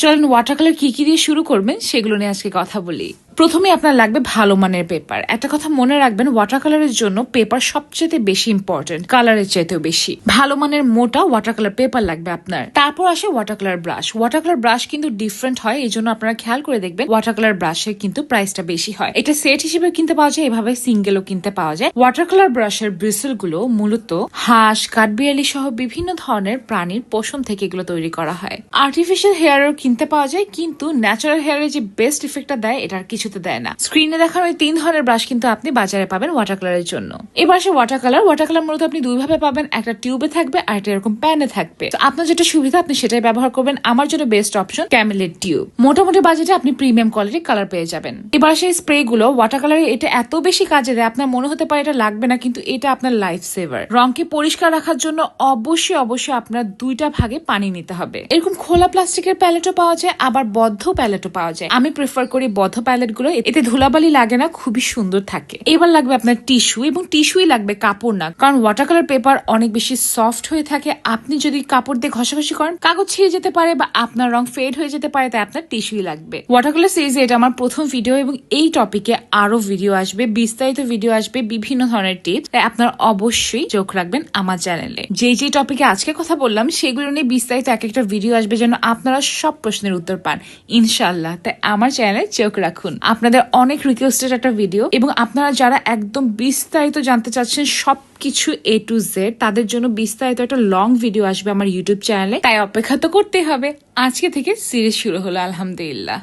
চলেন water colour কি কি দিয়ে শুরু করবেন সেগুলো নিয়ে আজকে কথা বলি। প্রথমে আপনার লাগবে ভালো মানের পেপার একটা কথা মনে রাখবেন ওয়াটার কালারের জন্য পেপার সবচেয়ে বেশি ইম্পর্টেন্ট কালারের চাইতেও বেশি। ভালো মানের মোটা ওয়াটার কালার পেপার লাগবে আপনার। তারপর আসে water colour brush water colour brush কিন্তু ডিফারেন্ট হয়, এই জন্য আপনারা খেয়াল করে দেখবেন ওয়াটার কালার ব্রাশের কিন্তু প্রাইসটা বেশি হয়। এটা সেট হিসেবে কিনতে পাওয়া যায়, এভাবে সিঙ্গেলও কিনতে পাওয়া যায়। ওয়াটার কালার ব্রাশের ব্রিসেলগুলো মূলত হাঁস, কাঠবিড়ালি সহ বিভিন্ন ধরনের প্রাণীর পশম থেকে এগুলো তৈরি করা হয়। আর্টিফিশিয়াল হেয়ারও কিনতে পাওয়া যায়, কিন্তু ন্যাচারাল হেয়ারের যে বেস্ট ইফেক্টটা দেয়, এটার কিছুতে দেয় না। স্ক্রিনে দেখানো এই তিন ধরনের ব্রাশ কিন্তু আপনি বাজারে পাবেন ওয়াটার কালারের জন্য। এবার আসে ওয়াটার কালার ওয়াটার কালার মূলত আপনি দুইভাবে পাবেন। একটা টিউবে থাকবে আর একটা এরকম প্যানে থাকবে। তো আপনার যেটা সুবিধা, আপনি সেটাই ব্যবহার করবেন। আমার জন্য বেস্ট অপশন ক্যামেলের টিউব মোটামুটি বাজেটে আপনি প্রিমিয়াম কোয়ালিটির কালার পেয়ে যাবেন। এবার সেই স্প্রে গুলো। ওয়াটার কালারে এটা এত বেশি কাজে দেয়, আপনার মনে হতে পারে এটা লাগবে না, কিন্তু এটা আপনার লাইফ সেভার রংকে পরিষ্কার রাখার জন্য অবশ্যই অবশ্যই আপনার দুইটা ভাগে পানি নিতে হবে। এরকম খোলা প্লাস্টিকের প্যালেটও পাওয়া যায়, আবার বদ্ধ প্যালেটও পাওয়া যায়। আমি প্রেফার করি বদ্ধ প্যালেট গুলো এতে ধুলাবালি লাগে না, খুবই সুন্দর থাকে। এবার লাগবে আপনার টিস্যু, এবং টিস্যুই লাগবে কাপড় না, কারণ ওয়াটার কালার পেপার অনেক বেশি সফট হয়ে থাকে। আপনি যদি কাপড় দিয়ে ঘষাঘষি করেন, কাগজ ছিঁড়ে যেতে পারে বা আপনার রং ফেড হয়ে যেতে পারে, তাই আপনার টিস্যুই লাগবে। ওয়াটার কালার সিরিজে এটা আমার প্রথম ভিডিও এবং এই টপিকে আরও ভিডিও আসবে, বিস্তারিত ভিডিও আসবে বিভিন্ন ধরনের টিপস তাই আপনার অবশ্যই চোখ রাখবেন আমার চ্যানেলে যে যে টপিকে আজকে কথা বললাম, সেগুলো নিয়ে বিস্তারিত এক একটা ভিডিও আসবে, যেন আপনারা সব প্রশ্নের উত্তর পান ইনশাল্লাহ তাই আমার চ্যানেলে চোখ রাখুন। আপনাদের অনেক রিকোয়েস্টেড একটা ভিডিও এবং আপনারা যারা একদম বিস্তারিত জানতে চাচ্ছেন সব কিছু এ টু জেড তাদের জন্য বিস্তারিত একটা লং ভিডিও আসবে আমার ইউটিউব চ্যানেলে তাই অপেক্ষা তো করতেই হবে। আজকে থেকে সিরিজ শুরু হলো, আলহামদুলিল্লাহ।